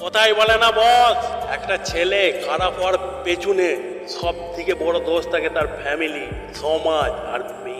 কোথায় বলে না বস একটা ছেলে খারাপ হওয়ার পেছনে সব থেকে বড় দোষ থাকে তার ফ্যামিলি সমাজ আর মেয়ে।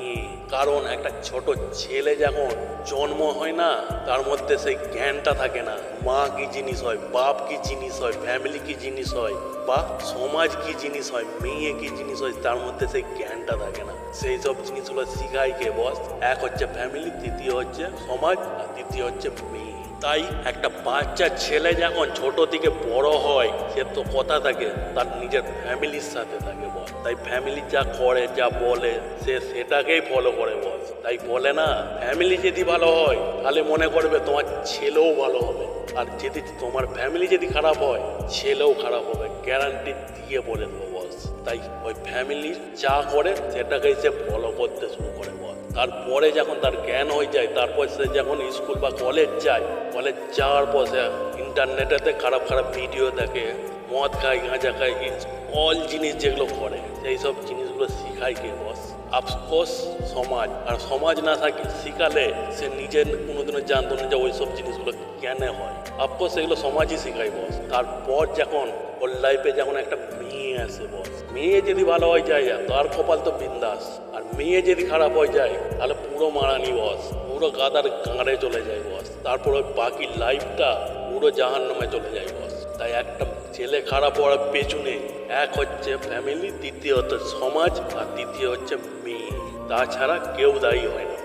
কারণ একটা ছোট ছেলে যখন জন্ম হয় না, তার মধ্যে সেই জ্ঞানটা থাকে না। মা কি জিনিস হয়, বাপ কি জিনিস হয় ফ্যামিলি কি জিনিস হয়, বা সমাজ কি জিনিস হয়, মেয়ে কি জিনিস হয়, তার মধ্যে সেই জ্ঞানটা থাকে না। সেই সব জিনিসগুলো শিখাই কে বস? এক হচ্ছে ফ্যামিলি তৃতীয় হচ্ছে সমাজ, আর তৃতীয় হচ্ছে মেয়ে। তাই একটা বাচ্চা ছেলে যখন ছোট থেকে বড় হয়, সে তো কথা থাকে, তার নিজের ফ্যামিলির সাথে থাকে বল তাই ফ্যামিলি যা করে, যা বলে, সে সেটাকেই ফলো করে বল তাই বলে না ফ্যামিলি যদি ভালো হয়, তাহলে মনে করবে তোমার ছেলেও ভালো হবে। আর যদি তোমার ফ্যামিলি যদি খারাপ হয়, ছেলেও খারাপ হবে। গ্যারান্টি দিয়ে বলে দেবো বস তাই ওই ফ্যামিলির যা করে সেটাকে সে ফলো করতে শুরু করে বল তারপরে যখন তার জ্ঞান হয়ে যায়, তারপর সে যখন স্কুল বা কলেজ যায় কলেজ যাওয়ার পর সে ইন্টারনেটেতে খারাপ খারাপ ভিডিও দেখে মদ খায়, গাঁজা খায় অল জিনিস যেগুলো করে সেই সব জিনিসগুলো শিখায় কে বস আফকোর্স সমাজ। আর সমাজ না থাকে, শিখালে সে নিজের কোনোদিনও জানতো না যে ওই সব জিনিসগুলো কেন হয়। আফকোর্স এগুলো সমাজই শিখায় বস তারপর যখন ওর লাইফে যখন একটা মেয়ে আসে বস মেয়ে যদি ভালো হয়ে যায়, তার কপাল তো বিন্দাস। আর মেয়ে যদি খারাপ হয়ে যায়, তাহলে পুরো মারানি বস পুরো গাদার গাঁড়ে চলে যায় বস তারপর ওই বাকি লাইফটা পুরো জাহান নামে চলে যায় বস তাই একটা ছেলে খারাপ হওয়ার পেছনে এক হচ্ছে ফ্যামিলি দ্বিতীয়ত সমাজ, আর দ্বিতীয় হচ্ছে মেয়ে। তাছাড়া কেউ দায়ী হয় না।